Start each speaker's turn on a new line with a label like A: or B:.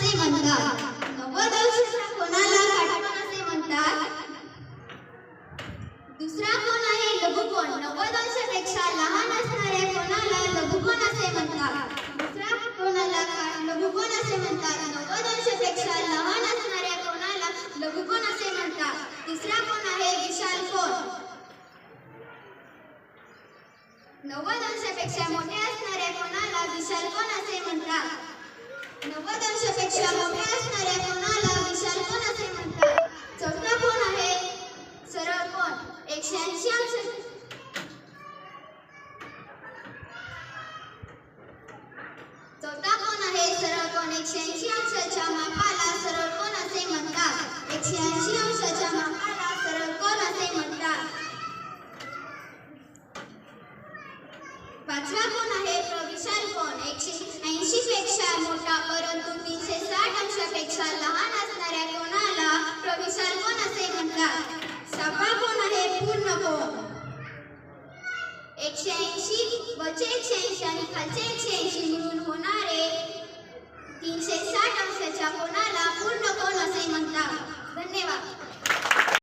A: असे म्हणतात. नव्वद कोणाला असे म्हणतात? दुसरा कोण आहे? लघुकोण अंशापेक्षा लहान असणाऱ्या कोणाला लघुकोण असे म्हणतात? दुसरा कोणाला लघुकोण असे म्हणतात? लहान असणाऱ्या कोणाला लघुकोण असे म्हणतात? तिसरा कोण आहे? विशाल कोण? नव्वद अंशापेक्षा मोठे असणाऱ्या कोणाला म्हणतात नव्वद मोठे असणाऱ्या कोणाला विशाल कोण असे म्हणतात? चौथा कोण आहे? सरळ कोण? एकशे ऐंशी अंश. चौथा कोण आहे? सरळ कोण? एकशे ऐंशी अंशाच्या मापाला सरळ कोण असे म्हणतात? एकशे ऐंशी अंशाच्या मापाला सरळ कोण असे म्हणतात? पाचवा कोण आहे? प्रविशाल कोण? एकशे मोठा परंतु तीनशे साठ अंशापेक्षा लहान असणाऱ्या कोणाला प्रविशाल कोण असे म्हणतात? सहावा कोण आहे? पूर्ण कोण? एकशे ऐंशी वचे एकशे ऐंशी आणि खालचे एकशे ऐंशी मिळून होणारे तीनशे साठ अंशाच्या कोणाला